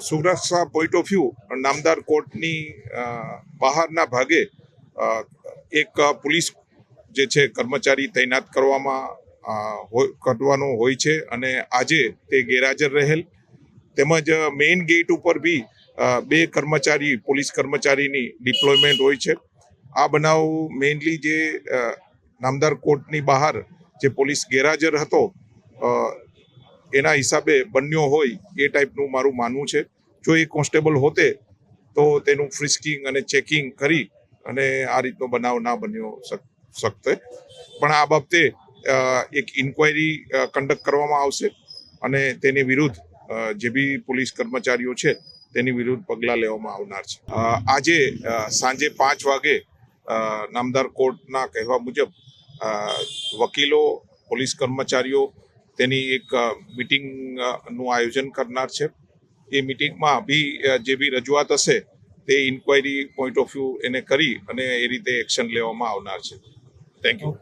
સુરક્ષા point of view નામદાર કોર્ટની બહારના ભાગે એક પોલીસ જે છે કર્મચારી તૈનાત કરવામાં કરવાનો હોય છે અને આજે તે ગેરહાજર રહેલ. તેમજ મેઇન ગેટ ઉપર બી બે કર્મચારી, પોલીસ કર્મચારીની ડિપ્લોયમેન્ટ હોય છે. આ બનાવ મેઇનલી જે નામદાર કોર્ટની બહાર જે પોલીસ ગેરહાજર હતો એના હિસાબે બન્યો હોય એ ટાઈપનું મારું માનવું છે. જો એ કોન્સ્ટેબલ હોતે તો તેનું ફ્રિસ્કિંગ અને ચેકિંગ કરી અને આ રીતનો બનાવ ના બન્યો શક- શકતે. પણ આ બાબતે એક ઇન્ક્વાયરી કન્ડક્ટ કરવામાં આવશે અને તેની વિરુદ્ધ જે બી પોલીસ કર્મચારીઓ છે તેની વિરુદ્ધ પગલાં લેવામાં આવનાર છે. આજે સાંજે પાંચ વાગે નામદાર કોર્ટના કહેવા મુજબ વકીલો, પોલીસ કર્મચારીઓ તેની એક મિટિંગનું આયોજન કરનાર છે. એ મિટિંગમાં બી જે બી રજૂઆત હશે તે ઇન્ક્વાયરી પોઈન્ટ ઓફ વ્યૂ એને કરી અને એ રીતે એક્શન લેવામાં આવનાર છે. Thank you